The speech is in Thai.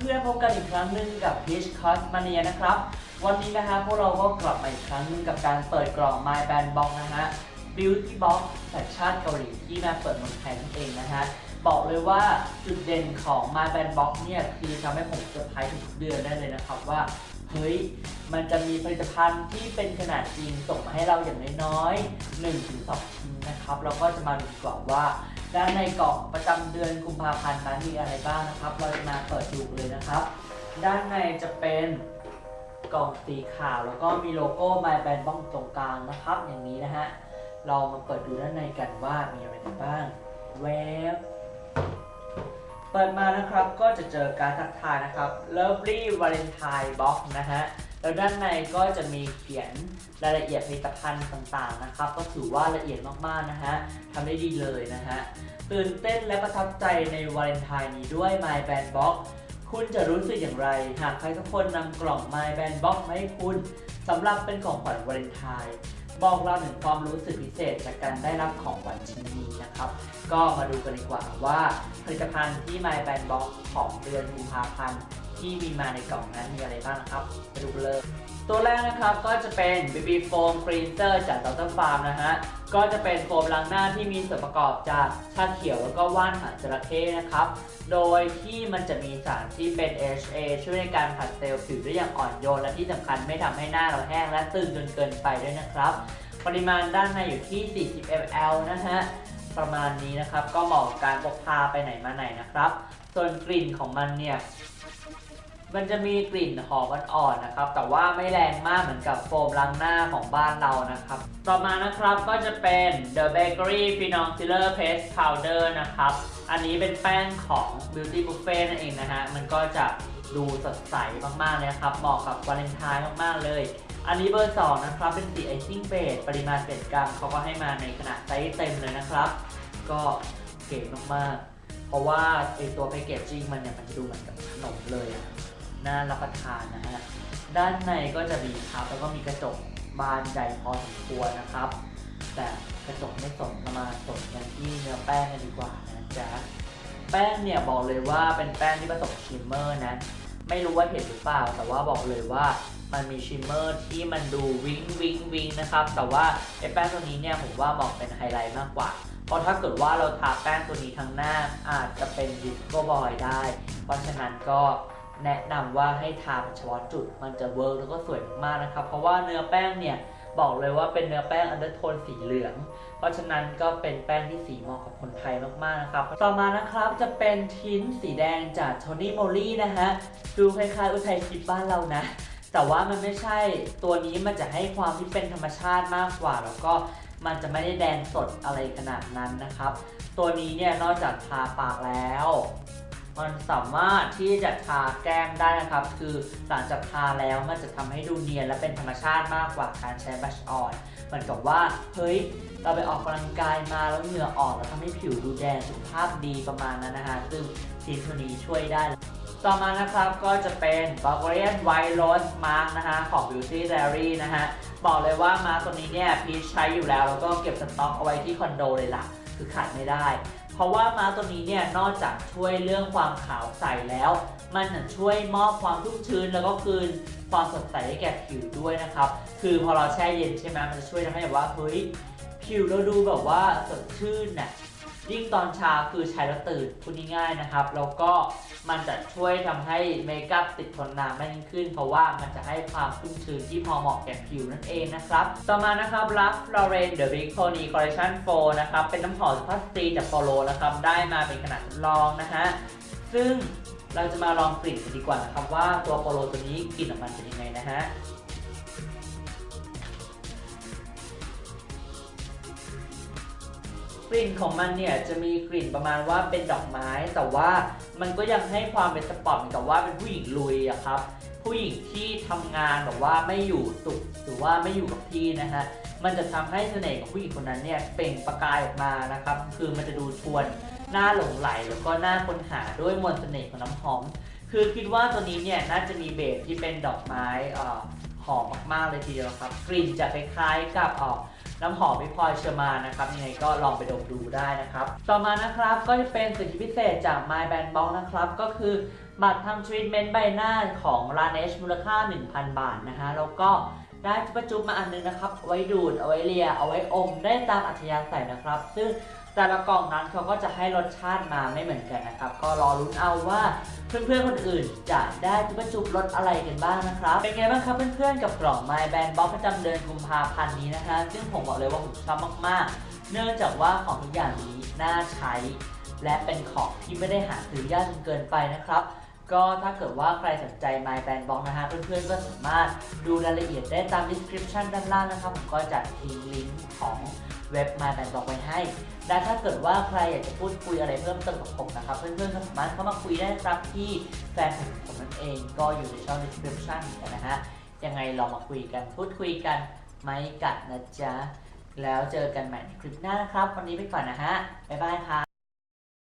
เพื่อนๆพบกันอีกครั้งหนึ่งกับ Peach Cosmania นะครับ วันนี้นะฮะพวกเราก็กลับมาอีกครั้งหนึงกับการเปิดกล่อง My Band Box นะฮะ Beauty Box สัญชาติเกาหลีที่มาเปิดเมืองไทยนั่นเองนะฮะ บอกเลยว่าจุดเด่นของ My Band Box เนี่ย คือทำให้ผมเซอร์ไพรส์ทุกเดือนได้เลยนะครับว่า เฮ้ย มันจะมีผลิตภัณฑ์ที่เป็นขนาดจริงส่งมาให้เราอย่างน้อยๆ1-2ชิ้นนะครับเราก็จะมาดูกว่าว่า ด้านในกล่องประจำเดือนกุมภาพันธ์นั้นมีอะไรบ้างนะครับ เราจะมาเปิดดูเลยนะครับ ด้านในจะเป็นกล่องสีขาวแล้วก็มีโลโก้ My Band บ้องตรงกลางนะครับ อย่างนี้นะฮะเรามาเปิดดูด้านในกันว่ามีอะไรกันบ้างเวฟเปิดมานะครับก็จะเจอการทักทายนะครับ Lovely Valentine Box นะฮะ แล้วด้านในก็จะมีเขียนรายละเอียดผลิตภัณฑ์ต่างๆนะครับ ก็ถือว่าละเอียดมากๆนะฮะทำได้ดีเลยนะฮะตื่นเต้นและประทับใจในวาเลนไทน์นี้ด้วย My Band Box คุณจะรู้สึกอย่างไร หากใครสักคนนำกล่อง My Band Box มาให้คุณสำหรับเป็นของขวัญวาเลนไทน์บอกเราถึงความรู้สึกพิเศษจากการได้รับของขวัญชิ้นนี้นะครับ ก็มาดูกันดีกว่าว่าผลิตภัณฑ์ที่ My Band Box ของเดือนกุมภาพันธ์ ที่มีมาในกล่องนั้นมีอะไรบ้างนะครับไปดูเลย ตัวแรกนะครับก็จะเป็น BB Foam Cleanser จาก Dr. Farm นะฮะ ก็จะเป็นโฟมล้างหน้าที่มีส่วนประกอบจากชาเขียวแล้วก็ว่านหางจระเข้นะครับ โดยที่มันจะมีสารที่เป็น HA ช่วยในการผัดเซลล์ผิวได้อย่างอ่อนโยน และที่สำคัญไม่ทำให้หน้าเราแห้งและตึงจนเกินไปด้วยนะครับ ปริมาณด้านในอยู่ที่ 40 ml นะฮะประมาณนี้นะครับก็เหมาะกับการพกพาไปไหนมาไหนนะครับ ส่วนกลิ่นของมันเนี่ย มันจะมีกลิ่นหอมอ่อนๆนะครับ แต่ว่าไม่แรงมากเหมือนกับโฟมล้างหน้าของบ้านเรานะครับ ต่อมานะครับก็จะเป็น The Bakery Phenol Sealer Paste Powder นะครับ อันนี้เป็นแป้งของ Beauty Buffet นั่นเองนะฮะ มันก็จะดูสดใสมากๆเลยนะครับ เหมาะกับวาเลนไทน์มากๆเลย อันนี้เบอร์ 2 นะครับ เป็นสีไอซิ่งเบสปริมาณ7กรัมเขาก็ให้มาในขนาดไซส์เต็มเลยนะครับ ก็เก๋มากๆ เพราะว่าไอตัวแพคเกจจิ้งมันเนี่ยมันจะดูเหมือนกับขนมเลยอะ น่ารับประทานนะฮะด้านในก็จะมีครับแล้วก็มีกระจกบานใหญ่พอสมควรนะครับ แต่กระจกไม่สนเรามาสนกันที่เนื้อแป้งกันดีกว่านะจ๊ะแป้งเนี่ยบอกเลยว่าเป็นแป้งที่ผสมชิมเมอร์นะไม่รู้ว่าเห็นหรือเปล่า แต่ว่าบอกเลยว่ามันมีชิมเมอร์ที่มันดูวิงวิงวิงนะครับ แต่ว่าไอ้แป้งตัวนี้เนี่ยผมว่าเหมาะเป็นไฮไลท์มากกว่า เพราะถ้าเกิดว่าเราทาแป้งตัวนี้ทั้งหน้าอาจจะเป็นดิสโก้บอยได้ เพราะฉะนั้นก็ แนะนำว่าให้ทาเฉพาะจุดมันจะเวิร์กแล้วก็สวยมากนะครับ เพราะว่าเนื้อแป้งเนี่ยบอกเลยว่าเป็นเนื้อแป้งอันเดอร์โทนสีเหลือง เพราะฉะนั้นก็เป็นแป้งที่สีเหมาะกับคนไทยมากๆนะครับ ต่อมานะครับจะเป็นทิ้นสีแดงจากโทนี่โมลี่นะฮะ ดูคล้ายๆ อุทัยทิพย์บ้านเรานะ แต่ว่ามันไม่ใช่ตัวนี้มันจะให้ความที่เป็นธรรมชาติมากกว่า แล้วก็มันจะไม่ได้แดงสดอะไรขนาดนั้นนะครับ ตัวนี้เนี่ยนอกจากทาปากแล้ว มันสามารถที่จะทาแก้มได้นะครับ คือหลังจากทาแล้วมันจะทำให้ดูเนียนและเป็นธรรมชาติมากกว่าการใช้บัชออนเหมือนกับว่า เฮ้ย เราไปออกกำลังกายมาแล้วเหงื่อออกแล้วทำให้ผิวดูแดงสุขภาพดีประมาณนั้นนะฮะซึ่งทีมตัวนี้ช่วยได้ ต่อมานะครับก็จะเป็น Bulgarian White Rose Mask นะฮะของ Beauty Diary นะฮะบอกเลยว่ามาตัวนี้เนี่ยพีชใช้อยู่แล้ว แล้วก็เก็บสต็อกเอาไว้ที่คอนโดเลยล่ะ คือขาดไม่ได้ เพราะว่ามาตัวนี้เนี่ยนอกจากช่วยเรื่องความขาวใสแล้ว มันยังช่วยมอบความชุ่มชื้นแล้วก็คืนความสดใสให้แก่ผิวด้วยนะครับ คือพอเราแช่เย็นใช่ไหมมันจะช่วยทำให้แบบว่าเฮ้ยผิวเราดูแบบว่าสดชื่นน่ะ ยิ่งตอนเช้าคือใช้แล้วตื่นพูดง่ายๆนะครับ แล้วก็มันจะช่วยทำให้เมคอัพติดทนนานมากยิ่งขึ้น เพราะว่ามันจะให้ความชุ่มชื้นที่พอเหมาะแก่ผิวนั่นเองนะครับ ต่อมานะครับ Ralph Lauren The Big Pony Collection 4นะครับ เป็นน้ำหอมสุภาพสตรีจากโปโลนะครับ ได้มาเป็นขนาดทดลองนะฮะ ซึ่งเราจะมาลองกลิ่นกันดีกว่านะครับว่าตัวโปโลตัวนี้กลิ่นของมันเป็นยังไงนะฮะ ลิ่นของมันเนี่ยจะมีกลิ่นประมาณว่าเป็นดอกไม้ แต่ว่ามันก็ยังให้ความเป็นสปอร์ตเหมือนกับว่าเป็นผู้หญิงลุยอะครับ ผู้หญิงที่ทำงานแบบว่าไม่อยู่สุขหรือว่าไม่อยู่กับที่นะฮะมันจะทำให้เสน่ห์ของผู้หญิงคนนั้นเนี่ยเปล่งประกายออกมานะครับ คือมันจะดูชวนน่าหลงไหลแล้วก็น่าค้นหาด้วยมนต์เสน่ห์ของน้ำหอม คือคิดว่าตัวนี้เนี่ยน่าจะมีเบสที่เป็นดอกไม้อ่อหอมมากๆเลยทีเดียวครับ กลิ่นจะคล้ายๆกับอ่อ น้ำหอมพี่พลอยเชอร์มานะครับยังไงก็ลองไปดมดูได้นะครับ ต่อมานะครับก็จะเป็นสิทธิพิเศษจาก My Band Box นะครับก็คือบัตรทำทรีทเมนต์ใบหน้าของลาเนชมูลค่า 1,000 บาทนะฮะแล้วก็ได้จุบจุบมาอันนึงนะครับ เอาไว้ดูด เอาไว้เลีย เอาไว้อมได้ตามอัธยาศัยนะครับ ซึ่ง แต่ละกล่องนั้นเขาก็จะให้รสชาติมาไม่เหมือนกันนะครับ ก็รอลุ้นเอาว่าเพื่อนๆคนอื่นจะได้จุบจุบรสอะไรกันบ้างนะครับ เป็นไงบ้างครับเพื่อนๆกับกล่อง My Band Box ประจำเดือนกุมภาพันธ์นี้นะฮะซึ่งผมบอกเลยว่าผมชอบมากๆ เนื่องจากว่าของทุกอย่างนี้น่าใช้ และเป็นของที่ไม่ได้หาซื้อยากจนเกินไปนะครับก็ถ้าเกิดว่าใครสนใจ My Band Box นะฮะ เพื่อนๆก็สามารถดูรายละเอียดได้ตาม description ด้านล่างนะครับ ผมก็จะทิ้งลิงก์ของ เว็บมาแบ่งดอกไว้ให้และถ้าเกิดว่าใครอยากจะพูดคุยอะไรเพิ่มเติมกับผมนะครับ เพื่อนๆก็สามารถเข้ามาคุยได้ครับที่แฟนเพจของผมนั่นเองก็อยู่ในช่อง description เหมือนกันนะฮะยังไงลองมาคุยกันพูดคุยกันไม่กัดนะจ๊ะ แล้วเจอกันใหม่ในคลิปหน้านะครับ วันนี้ไปก่อนนะฮะ บ๊ายบายครับ